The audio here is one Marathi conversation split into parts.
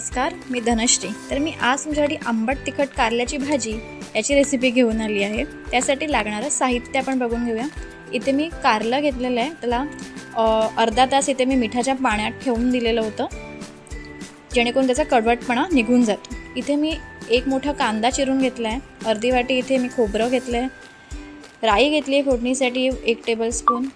नमस्कार मी धनश्री. तर मी आज तुमच्यासाठी आंबट तिखट कारल्याची भाजी याची रेसिपी घेऊन आली आहे. त्यासाठी लागणारं साहित्य आपण बघून घेऊया. इथे मी कारलं घेतलेलं आहे. त्याला अर्धा तास इथे मी मिठाच्या पाण्यात ठेवून दिलेलं होतं. जेणेकरून त्याचा कडवटपणा निघून जातो. इथे मी एक मोठा कांदा चिरून घेतला आहे अर्धी वाटी इथे मी खोबरं घेतलं आहे राई घेतली आहे फोडणीसाठी एक टेबलस्पून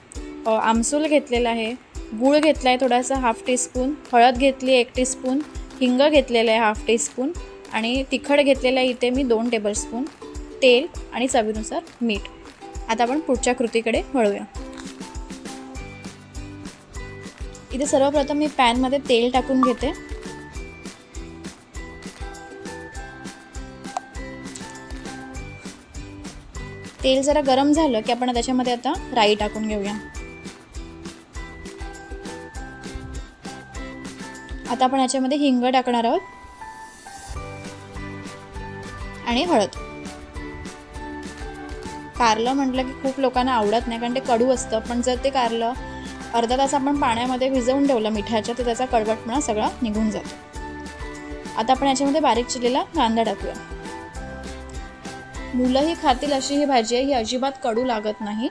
आमसूल घेतलेला आहे. गूळ घेतला आहे थोडासा हाफ टीस्पून हळद घेतली आहे एक टीस्पून हिंग घेतलेलं आहे हाफ टीस्पून आणि तिखट घेतलेलं आहे इथे मी दोन टेबलस्पून तेल आणि चवीनुसार मीठ. आता आपण पुढच्या कृतीकडे वळूया. इथे सर्वप्रथम मी पॅनमध्ये तेल टाकून घेते. तेल जरा गरम झालं की आपण त्याच्यामध्ये आता राई टाकून घेऊया. आता आपण याच्यामध्ये हिंग टाकणार आहोत. आणि हळद. कारलं म्हटलं की खूप लोकांना आवडत नाही कारण ते कडू असतं. पण जर ते कारलं अर्धा तास आपण पाण्यामध्ये भिजवून ठेवलं मिठाच्या तर त्याचा कडवटपणा सगळा निघून जातो. आता आपण याच्यामध्ये बारीक चिरलेला कांदा टाकूया. मुलंही खातील अशी ही भाजी आहे ही अजिबात कडू लागत नाही.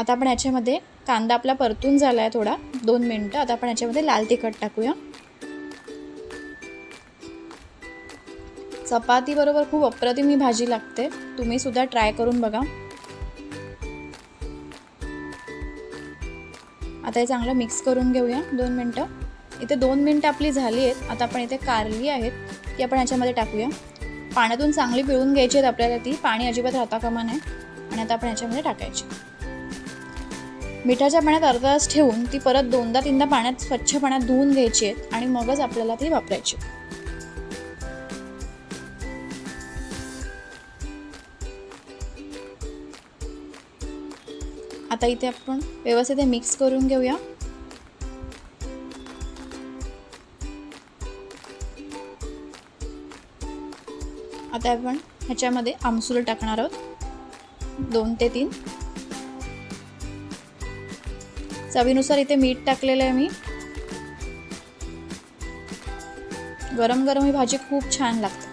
आता आपण याच्यामध्ये कांदा आपला परतून झाला आहे थोडा दोन मिनटं. आता आपण याच्यामध्ये लाल तिखट टाकूया. चपातीबरोबर खूप अप्रतिम ही भाजी लागते. तुम्ही सुद्धा ट्राय करून बघा. आता हे चांगलं मिक्स करून घेऊया दोन मिनटं. इथे दोन मिनटं आपली झाली आहेत. आता आपण इथे कारली आहेत ती आपण याच्यामध्ये टाकूया. पाण्यातून चांगली पिळून घ्यायची आहेत आपल्याला ती. पाणी अजिबात राहता कामा नाही आणि आता आपण याच्यामध्ये टाकायची. मिठाच्या पाण्यात अर्धा तास ठेवून ती परत दोनदा तीनदा पाण्यात स्वच्छ पाण्यात धुवून घ्यायची आहेत आणि मगच आपल्याला ती वापरायची आता इथे आपण व्यवस्थित हे मिक्स करून घेऊया. आता आपण ह्याच्यामध्ये आमसूल टाकणार आहोत. दोन ते तीन. चवीनुसार इथे मीठ टाकलेलं आहे मी. गरम गरम ही भाजी खूप छान लागते.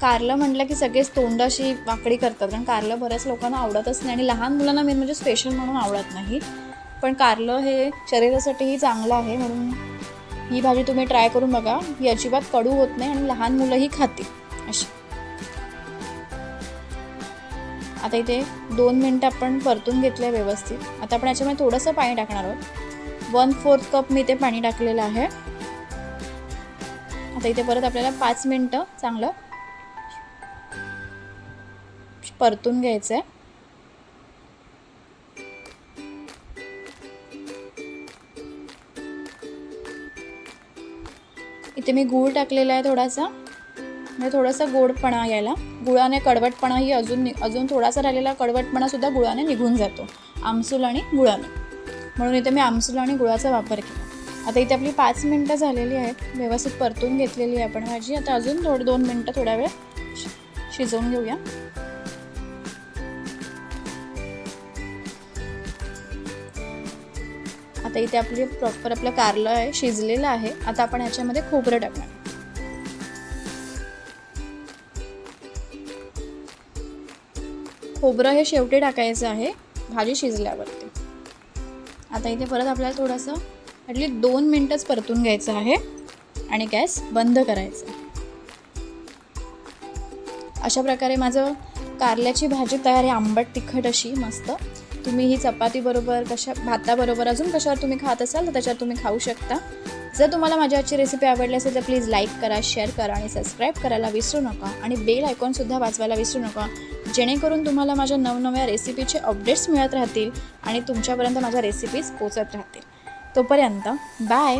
कारलं म्हटलं की सगळेच तोंड अशी वाकडी करतात कारण कारलं बऱ्याच लोकांना आवडतच नाही आणि लहान मुलांना मेन म्हणजे स्पेशल म्हणून आवडत नाही. पण कारलं हे शरीरासाठीही चांगलं आहे म्हणून ही भाजी तुम्ही ट्राय करून बघा. ही अजिबात कडू होत नाही आणि लहान मुलंही खातील. अशी. आता इथे दोन मिनटं आपण परतून घेतलं आहे व्यवस्थित. आता आपण याच्यामध्ये थोडंसं पाणी टाकणार आहोत. वन फोर्थ कप मी इथे पाणी टाकलेलं आहे. आता इथे परत आपल्याला पाच मिनटं चांगलं परतून घ्यायचं आहे इथे मी गूळ टाकलेला आहे थोडासा. म्हणजे थोडासा गोडपणा यायला. गुळाने कडवटपणाही अजून नि- अजून थोडासा राहिलेला कडवटपणासुद्धा गुळाने निघून जातो. आमसूल आणि गुळाने. म्हणून इथे मी आमसूल आणि गुळाचा वापर केला. आता इथे आपली पाच मिनटं झालेली आहेत. व्यवस्थित परतून घेतलेली आहे आपण भाजी. आता अजून थोडं दोन मिनटं थोडा वेळ शि- शिजवून घेऊया. आता इथे आपली प्रॉपर आपलं कारलं आहे शिजलेलं आहे. आता आपण ह्याच्यामध्ये खोबरं टाकणार. खोबरं हे शेवटी टाकायचं आहे भाजी शिजल्यावरती. आता इथे परत आपल्याला थोडंसं ॲटली दोन मिनटंच परतून घ्यायचं आहे आणि गॅस बंद करायचा. अशा प्रकारे माझं कारल्याची भाजी तयार आहे आंबट तिखट अशी मस्त. तुम्ही ही चपातीबरोबर कशा भाताबरोबर अजून कशावर तुम्ही खात असाल तर त्याच्यावर तुम्ही खाऊ शकता. जर तुम्हाला माझी आजची रेसिपी आवडली असेल तर प्लीज लाईक करा शेअर करा आणि सबस्क्राईब करायला विसरू नका. आणि बेल आयकॉनसुद्धा वाजवायला विसरू नका. जेणेकरून तुम्हाला माझ्या नवनव्या रेसिपीचे अपडेट्स मिळत राहतील आणि तुमच्यापर्यंत माझ्या रेसिपीज पोचत राहतील. तोपर्यंत बाय